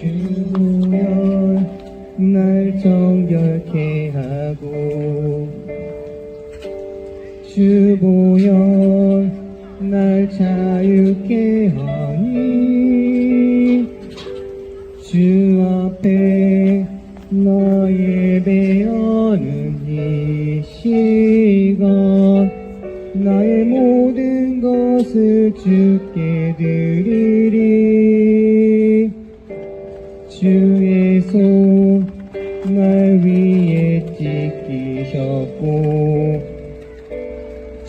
주여 날 정결케 하고 주 보여 날 자유케 하니 주 앞에 너 예배하는 이 시간 나의 모든 것을 주께 드리리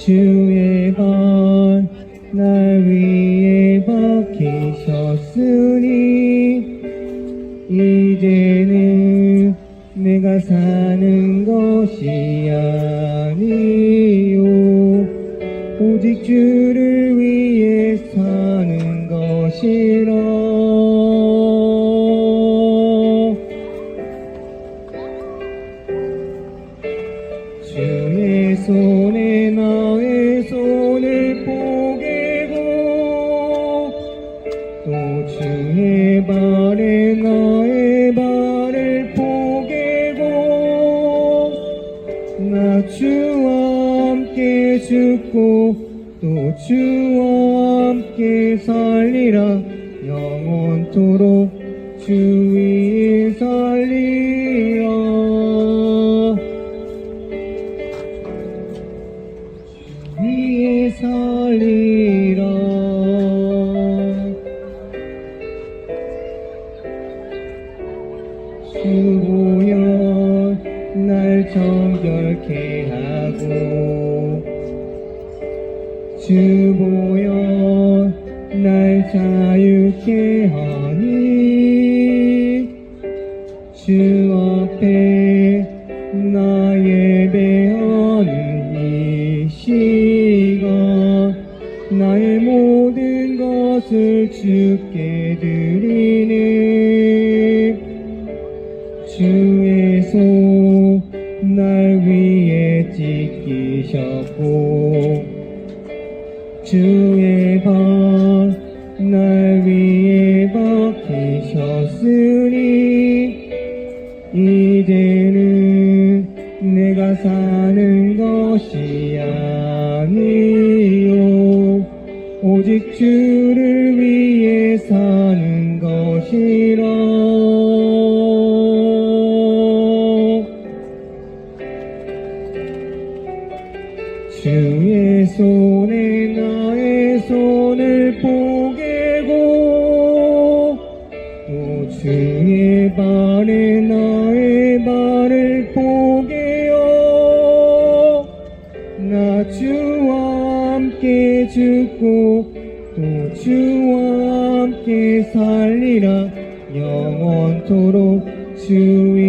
주의 발날 위에 박히셨으니 이제는 내가 사는 것이 아니요. 오직 주를 위해 사는 것이라. 주의 손에 주의 발에 나의 발을 포개고 나 주와 함께 죽고 또 주와 함께 살리라. 영원토록 주 위에 살리라 정결케 하고 주 보여 날 자유케 하니 주 앞에 나 예배하는 이 시간 나의 모든 것을 주께 드리네 주의 손 날 위에 찢기셨고 주의 발날 위에 박히셨으니 이제는 내가 사는 것이 아니요. 오직 주 손을 포개고 또 주의 발에 나의 발을 포개어 나 주와 함께 죽고 또 주와 함께 살리라. 영원토록 주위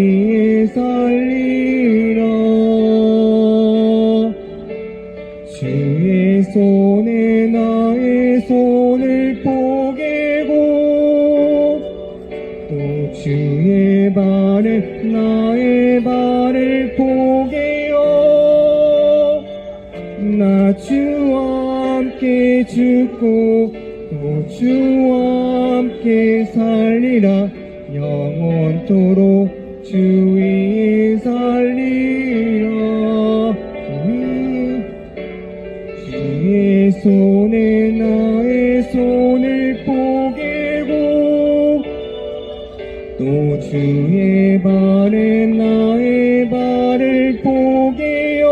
손에 나의 손을 포개고 또 주의 발에 나의 발을 포개어 나 주와 함께 죽고 또 주와 함께 살리라. 영원토록 주 위에 살리 손에 나의 손을 포개고 또 주의 발에 나의 발을 포개어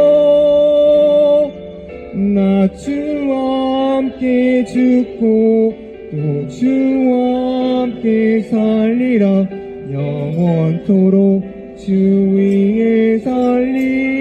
나 주와 함께 죽고 또 주와 함께 살리라. 영원토록 주 위에 살리라